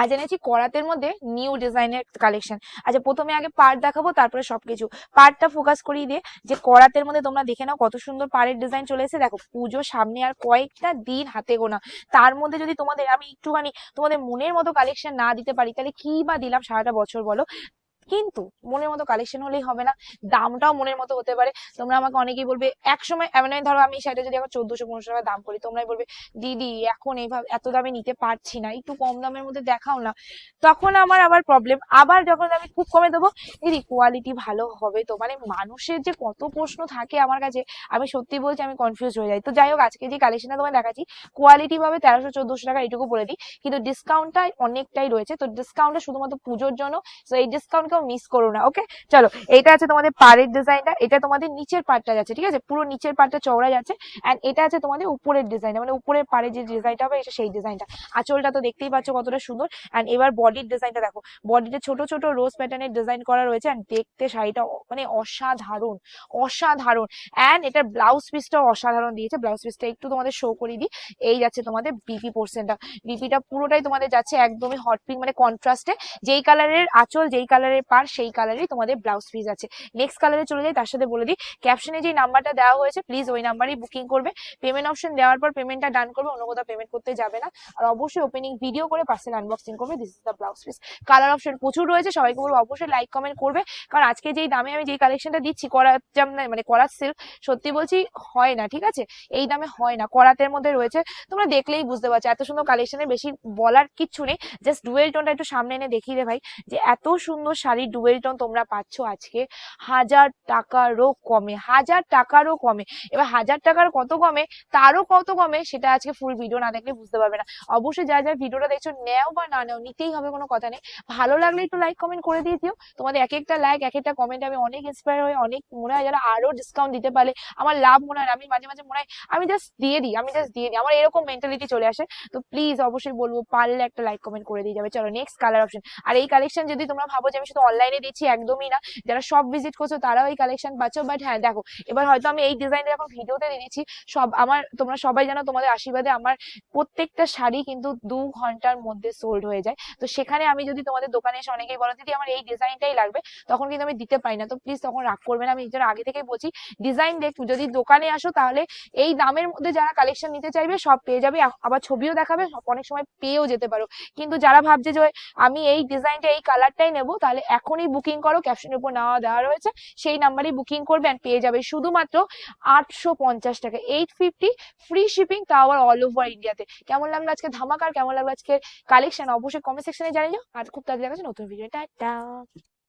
আজ এনেছি করাতের মধ্যে নিউ ডিজাইনের কালেকশন আচ্ছা প্রথমে আগে পার্ট দেখাবো, তারপরে সবকিছু। পার্টটা ফোকাস করিয়ে দিয়ে যে করাতের মধ্যে তোমরা দেখে নাও কত সুন্দর পাড়ের ডিজাইন চলে এসেছে। দেখো, পুজো সামনে আর কয়েকটা দিন হাতে গোনা। তার মধ্যে যদি তোমাদের আমি একটুখানি তোমাদের মনের মতো কালেকশন না দিতে পারি, তাহলে কি বা দিলাম সারাটা বছর বলো? কিন্তু মনের মতো কালেকশন হলেই হবে না। দামটাও মনের মতো হতে পারে। তোমরা আমাকে অনেকেই বলবে এক সময় মানে ধরো আমি সেটা যদি এখন চোদ্দশো, পনেরোশো টাকা দাম করি, তোমরাই বলবে, দিদি, এখন এইভাবে এত দামে নিতে পারছি না, একটু কম দামের মধ্যে দেখাও না। তখন আমার আবার প্রবলেম আবার যখন আমি খুব কমে দেবো, দিদি কোয়ালিটি ভালো হবে তো। মানে মানুষের যে কত প্রশ্ন থাকে আমার কাছে, আমি সত্যি বলছি, আমি কনফিউজ হয়ে যাই। তো যাই হোক, আজকে যে কালেকশনটা তোমায় দেখাচ্ছি কোয়ালিটি ভাবে তেরোশো, চোদ্দশো টাকা এটুকু বলে দিই। কিন্তু ডিসকাউন্টটা অনেকটাই রয়েছে। তো ডিসকাউন্টটা শুধুমাত্র পুজোর জন্য। তো এই ডিসকাউন্ট কেউ মিস করো না ওকে চলো, এটা আছে তোমাদের পাড়ের ডিজাইনটা এটা তোমাদের নিচের পার্টটা যাচ্ছে, ঠিক আছে? পুরো নিচের পার্টটা চওড়া যাচ্ছে অ্যান্ড এটা আছে তোমাদের উপরের ডিজাইনটা মানে উপরের পাড়ে যে ডিজাইনটা হবে, এটা সেই ডিজাইনটা আঁচলটা তো দেখতেই পাচ্ছ কতটা সুন্দর অ্যান্ড এবার বডির ডিজাইনটা দেখো। বডিতে ছোট ছোট রোজ প্যাটার্নের ডিজাইন করা রয়েছে অ্যান্ড দেখতে শাড়িটা মানে অসাধারণ অসাধারণ অ্যান্ড এটার ব্লাউজ পিসটাও অসাধারণ দিয়েছে। ব্লাউজ পিসটা একটু তোমাদের শো করে দিই। এই যাচ্ছে তোমাদের বিপি পোর্শনটা বিপিটা পুরোটাই তোমাদের যাচ্ছে একদমই হট পিঙ্ক মানে কন্ট্রাস্টে যেই কালারের আঁচল, যেই কালারের পার সেই কালারের তোমাদের ব্লাউজ পিস আছে। নেক্সট কালারে চলে যাই, তার সাথে বলে দিই ক্যাপশনে যে নাম্বারটা দেওয়া হয়েছে প্লিজ ওই নাম্বারই বুকিং করবে। পেমেন্ট অপশন দেওয়ার পর পেমেন্টটা ডান করবে, অন্য কোথাও পেমেন্ট করতে যাবে না। আর অবশ্যই ওপেনিং ভিডিও করে পার্সেল আনবক্সিং করবে this is the blouse piece colour option প্রচুর রয়েছে, সবাইকে বলব অবশ্যই লাইক কমেন্ট করবে। কারণ আজকে যেই দামে আমি যেই কালেকশনটা দিচ্ছি, করা মানে করার সিল্ক সত্যি বলছি হয় না, ঠিক আছে? এই দামে হয় না, করাতের মধ্যে রয়েছে। তোমরা দেখলেই বুঝতে পারছ, এত সুন্দর কালেকশনের বেশি বলার কিচ্ছু নেই। জাস্ট ডুয়েল টোনটা একটু সামনে এনে দেখিয়ে দে ভাই, যে এত সুন্দর শাড়ির ডুয়েল টোন তোমরা পাচ্ছ আজকে হাজার টাকারও কমে, হাজার টাকারও কমে। এবার হাজার টাকার কত কমে? তারও কত কমে? সেটা আজকে ফুল ভিডিও না দেখলে বুঝতে পারবে না। অবশ্যই যারা যারা ভিডিওটা দেখছ, নেও বা না নেও, নিতেই হবে, কোনো কথা নেই। ভালো লাগলে একটু লাইক কমেন্ট করে দিয়ে দিও। তোমাদের এক একটা লাইক এক একটা কমেন্ট আমি অনেক ইন্সপায়ার হয়ে অনেক মনে হয় যারা আরও ডিসকাউন্ট দিতে পারে। আমার লাভ মনে হয়। আমি মাঝে মাঝে মনে হয় আমি জাস্ট দিয়ে দিই, আমি জাস্ট দিয়ে দিই। আমার এরকম মেন্টালিটি চলে আসে। তো প্লিজ অবশ্যই বলব, পারলে একটা লাইক কমেন্ট করে দিয়ে যাবে। চলো নেক্সট কালার অপশন আর এই কালেকশন যদি তোমরা ভাবো যে আমি শুধু অনলাইনে দিচ্ছি, একদমই না। যারা সব ভিজিট করছ, তারাও এই কালেকশন পাচ্ছ। বাট হ্যাঁ দেখো, এবার হয়তো আমি এই ডিজাইনটা এখন ভিডিওতে দিয়ে দিচ্ছি। সব আমার, তোমরা সবাই জানো, তোমাদের আশীর্বাদে আমার প্রত্যেকটা শাড়ি কিন্তু দু ঘণ্টার মধ্যে সোল্ড হয়ে যায়। তো সেখানে আমি যদি তোমাদের দোকানে এসে অনেকেই বলো, দিদি, আমার এই ডিজাইনটাই লাগবে? তখন কিন্তু আমি দিতে পারি না। তো প্লিজ তখন রাগ করবে না। আমি এই জন্য আগে থেকেই বলছি ডিজাইন দেখ যদি দোকানে আসো তাহলে এই দামের মধ্যে যারা কালেকশন নিতে চাইবে, সব পেয়ে যাবে। আবার ছবিও দেখাবে, অনেক সময় পেয়েও যেতে পারো। কিন্তু যারা ভাবছে যে আমি এই ডিজাইনটা এই কালারটাই নেব, তাহলে এখনই বুকিং করো ক্যাপশনের উপর নেওয়া দেওয়া রয়েছে, সেই নাম্বারে বুকিং করবে অ্যান্ড পেয়ে যাবে শুধুমাত্র আটশো পঞ্চাশ টাকা। এইট ফিফটি ফ্রি শিপিং তাও আবার অল ওভার ইন্ডিয়াতে কেমন লাগল আজকে ধামাকার কেমন লাগল আজকে কালেকশন অবশ্যই কমেন্ট সেকশনে জানিয়ে যাও আর খুব তাড়াতাড়ি দেখা নতুন ভিডিও টাটা!